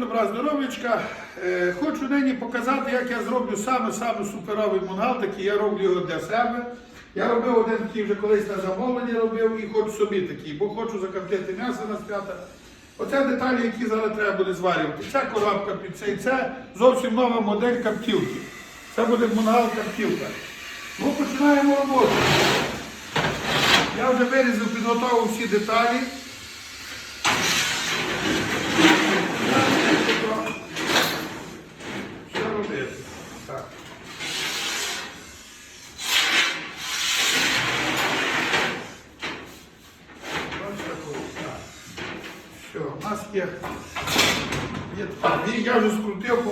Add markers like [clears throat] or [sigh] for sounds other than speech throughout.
Добра здоров'ячка. Е, Хочу нині показати, як я зроблю саме-саме суперовий мангал, такий я роблю його для себе. Я робив один такий вже колись на замовлення робив і хочу собі такий, бо хочу закоптити м'ясо на свята. Оце деталі, які зараз треба буде зварювати. Ця коробка під цей, це зовсім нова модель каптівки. Це буде мангал каптівка. Ну, починаємо роботу. Я вже вирізав, підготував всі деталі. Що робити? Так. Ось таку, так. Все, у нас є. є так, і я вже скрутив по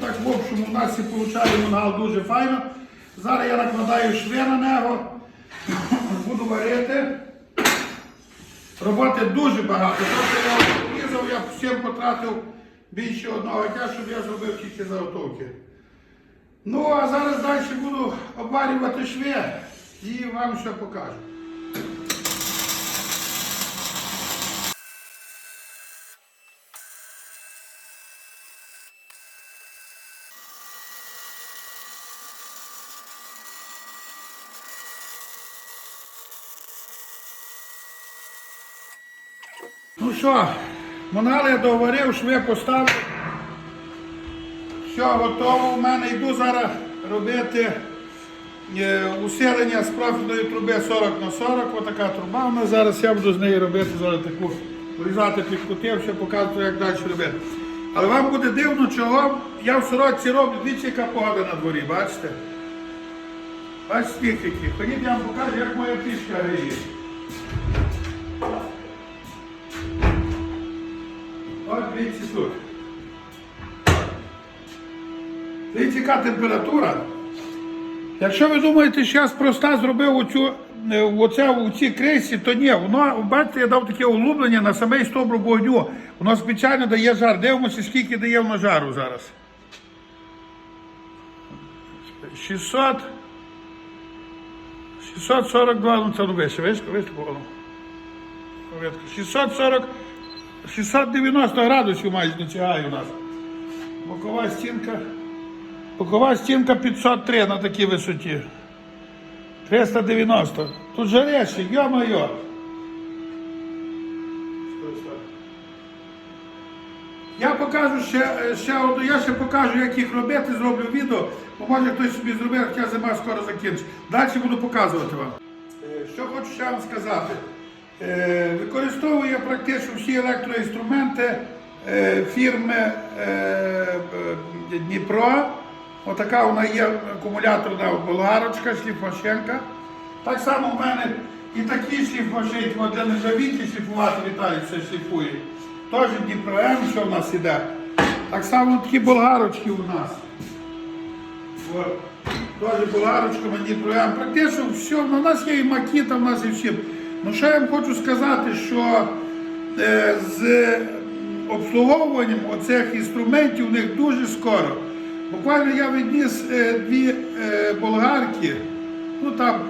Так, в общем, у нас і виходить мангал дуже файно. Зараз я накладаю шви на нього, буду варити. Роботи дуже багато. Тобто я різав, я всім потратив більше одного дня, щоб я зробив тільки заготовки. Ну, а зараз далі буду обварювати шви і вам все покажу. Що, мангал я доварив, шви поставив. Все готово. У мене йду зараз робити е, усилення з профільної труби 40 на 40. Отака труба. У нас зараз я буду з неї робити зараз таку врізати під кути, все показувати, як далі робити. Але вам буде дивно, чого я в сорочці роблю, дивіться, яка погода на дворі, бачите? Бачите, скільки. Ходіть, я вам покажу, як моя пічка гріє. От дивіться тут. Дивіться, яка температура. Якщо ви думаєте, що я спроста зробив оцю, е, оце, у цій кресі, то ні, воно, бачите, я дав таке углублення на самий стовбур вогню. Воно спеціально дає жар. Дивимося, скільки дає воно жару зараз. 600. 642, ну це ну вище, вище, вище, воно. 640, 690 градусів майже досягає у нас. Бокова стінка. Бокова стінка 503 на такій висоті. 390. Тут жареше, йо-моє. Я покажу ще, ще одну, я ще покажу, як їх робити, зроблю відео, бо може хтось собі зробив, хоча зима скоро закінчить. Далі буду показувати вам. Е, Що хочу ще вам сказати. Е, Використовую я практично всі електроінструменти е, фірми е, Дніпро. Отака вона є акумуляторна болгарочка, шліфошенка. Так само в мене І такі шліфмашинки, для нержавійки шліфувати Віталій все шліфує. Теж Дніпро М, що в нас іде. Так само такі болгарочки у нас. От. Теж болгарочками Дніпро М. Практично все, ну, у нас є і макіта, у нас і всі. Ну що я вам хочу сказати, що е, з обслуговуванням оцих інструментів у них дуже скоро. Буквально я відніс е, дві е, болгарки. Ну там,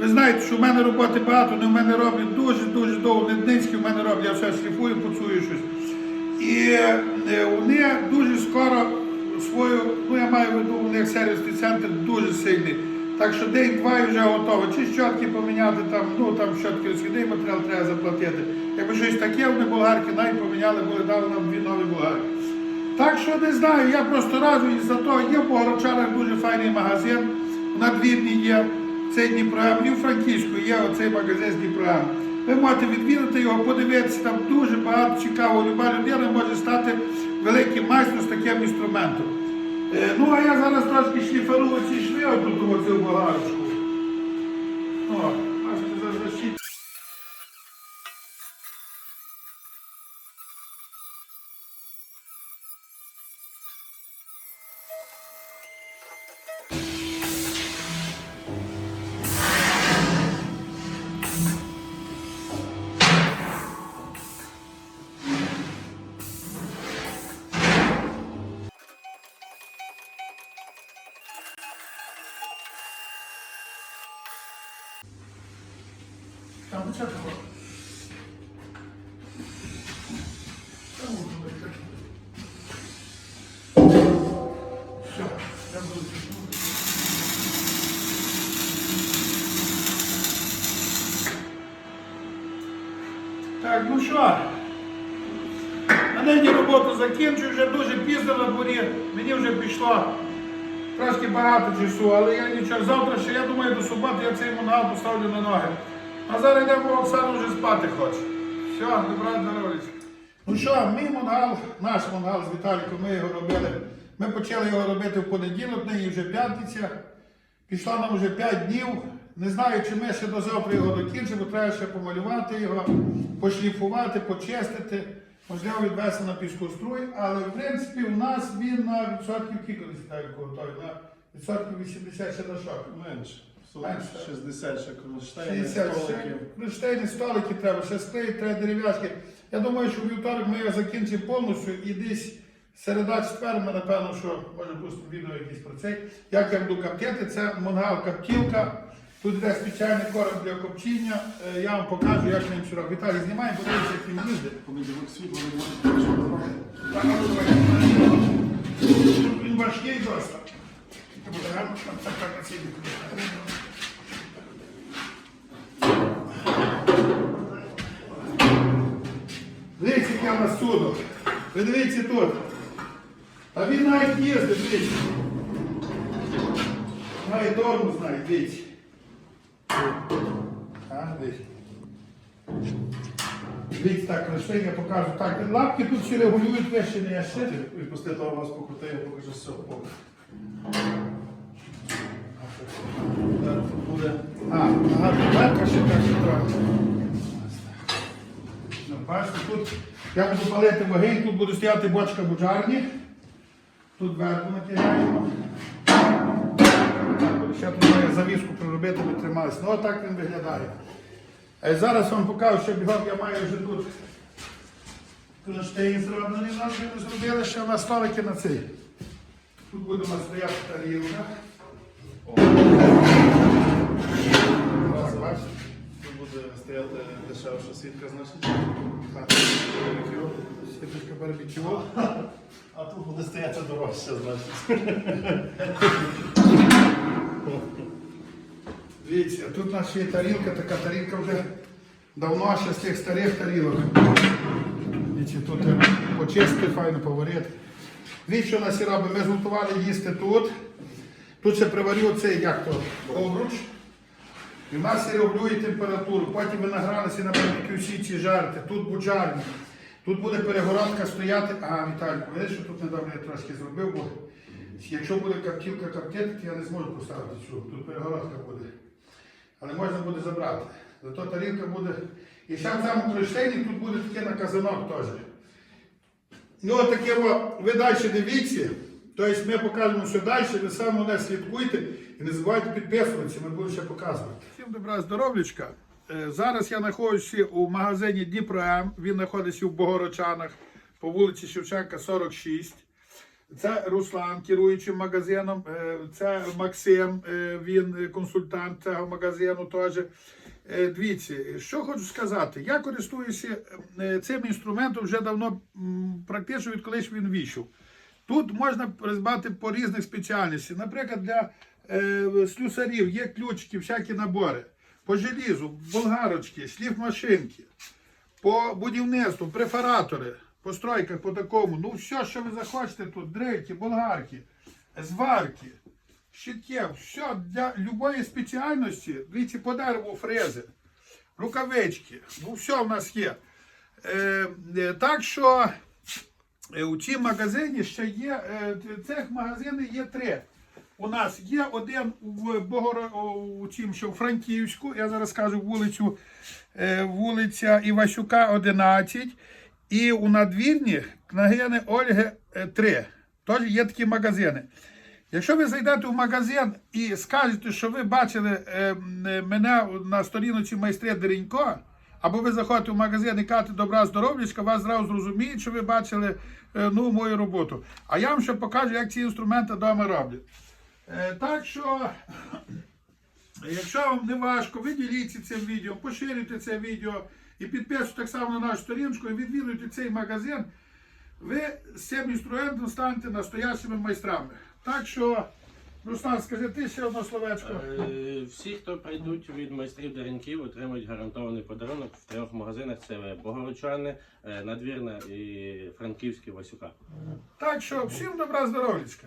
ви знаєте, що в мене роботи багато, вони в мене роблять дуже-дуже довго, не дницькі в мене роблять, я все шліфую, пуцую щось. І е, вони дуже скоро свою, ну я маю в виду, у них сервісний центр дуже сильний. Так що день-два і вже готово. Чи щотки поміняти, там, ну там щотки розхідний матеріал треба заплатити. Якби щось таке, вони болгарки навіть поміняли, були дали нам дві нові болгарки. Так що не знаю, я просто раджу за то є в Богородчанах дуже файний магазин. У надвірні є цей Дніпром, і у Франківську є оцей магазин з Дніпром. Ви можете відвідати його, подивитися, там дуже багато цікавого. Люба людина може стати великим майстром з таким інструментом. Е, ну, а я зараз трошки шліферую ці шви отут оцю багажку. О, початку. Так. Ну що? На нині роботу закінчую, вже дуже пізно на дворі. Мені вже пішло трошки багато часу, але я нічого. Завтра ще, я думаю, до суботи я цей мангал поставлю на ноги. А зараз йдемо, бо Оксана вже спати хоче. Все, добра здоров'я. Ну що, мій мангал, наш мангал з Віталіком, ми його робили. Ми почали його робити в понеділок, нині вже п'ятниця. Пішло нам вже 5 днів. Не знаю, чи ми ще до завтра його докінчимо, треба ще помалювати його, пошліфувати, почистити, можливо, відвести на піскоструй, але в принципі у нас він на відсотків кілька десь готовий, на відсотків 80 ще на шок. Менше. Менше. 60 ще кронштейни, 60 столики. кронштейни, столики треба, ще склеїть, треба дерев'яшки. Я думаю, що в вівторок ми його закінчимо повністю і десь середа четвер ми напевно, що може пустимо відео якесь про цей. Як я буду коптити, це мангал каптілка. Тут йде спеціальний короб для копчіння. Е, Я вам покажу, як ним сюди. Віталій, знімай, подивіться, як він їздить. Помідорок світло не може Так, а ну, давай. Він важкий досить. Тільки буде гарно, що так так на цій Дивіться, яке у нас. Ви дивіться тут. А він навіть їздить, дивіться. Навіть тормоз навіть, дивіться. А, дивіться. Дивіться так, лише я покажу. Так, лапки тут всі регулюють, ви ще не ще. І після того вас покрути, я покажу все буде А, ага, дверка ще так ще трохи. Ну, Бачите, тут я буду палити вогонь, тут буде стояти бочка буджарні. Тут дверку натягаємо. Ще тут має завіску проробити, не трималися. Ну, отак він виглядає. Е, Зараз вам покажу, що бігом я маю вже тут кронштейн зроблений. Нас вже зробили ще на столики на цей. Тут буде у нас стояти тарілка. Так, бачите? Буде стояти дешевша сітка, значить. Сіточка барбекю. А тут буде стояти дорожче, значить. Дивіться, тут нас є тарілка, така тарілка вже давно ще з тих старих тарілок. Дивіться, тут почистити, файно поварити. Дивіться, що нас і робить. Ми зготували їсти тут. Тут ще приварю цей, як то, обруч. І в нас і регулює температуру. Потім ви награлися на барбекю січі жарити. Тут буджарні. Тут буде перегородка стояти. А, Віталько, видиш, що тут недавно я трошки зробив, бо якщо буде каптівка коптити, то я не зможу поставити цю. Тут перегородка буде. Але можна буде забрати. Зато тарілка буде. І ще в цьому криштині тут буде таке на казанок теж. Ну, таке ви далі дивіться. Тобто ми покажемо все далі, ви саме не слідкуйте і не забувайте підписуватися, ми будемо ще показувати. Всім добра здоров'ячка. Е, Зараз я знаходжуся у магазині Дніпро. Він знаходиться в Богородчанах по вулиці Шевченка, 46. Це Руслан, керуючий магазином, е, це Максим, е, він консультант цього магазину теж. Дивіться, що хочу сказати. Я користуюся цим інструментом вже давно, практично відколи він вийшов. Тут можна придбати по різних спеціальностях. Наприклад, для слюсарів є ключики, всякі набори. По желізу, болгарочки, слів-машинки, по будівництву, префаратори, по стройках, по такому. Ну, все, що ви захочете тут, дрельки, болгарки, зварки, щитків, все для любої спеціальності. Дивіться, по дереву фрези, рукавички, ну все в нас є. Е, е, так що е, у цій магазині ще є, е, цих магазинів є три. У нас є один в Богоро, у цім, що в Франківську, я зараз скажу вулицю, е, вулиця Івасюка, 11. І у надвірні княгини Ольги е, 3. Тож є такі магазини. Якщо ви зайдете в магазин і скажете, що ви бачили е, е, мене на сторінці майстри Деренько, або ви заходите в магазин і кажете добра здоров'ячка, вас зразу зрозуміють, що ви бачили е, ну, мою роботу. А я вам ще покажу, як ці інструменти вдома роблять. Е, так що, [clears throat] якщо вам не важко, ви діліться цим відео, поширюйте це відео і підписуйтесь так само на нашу сторінку і відвідуйте цей магазин. Ви з цим інструментом станете настоящими майстрами. Так що, Руслан, скажи ти ще одне словечко. Е, Всі, хто прийдуть від майстрів Деренків, отримують гарантований подарунок в трьох магазинах: це Богородчани, е, Надвірна і Франківський Васюка. Так що всім добра здоров'ячка.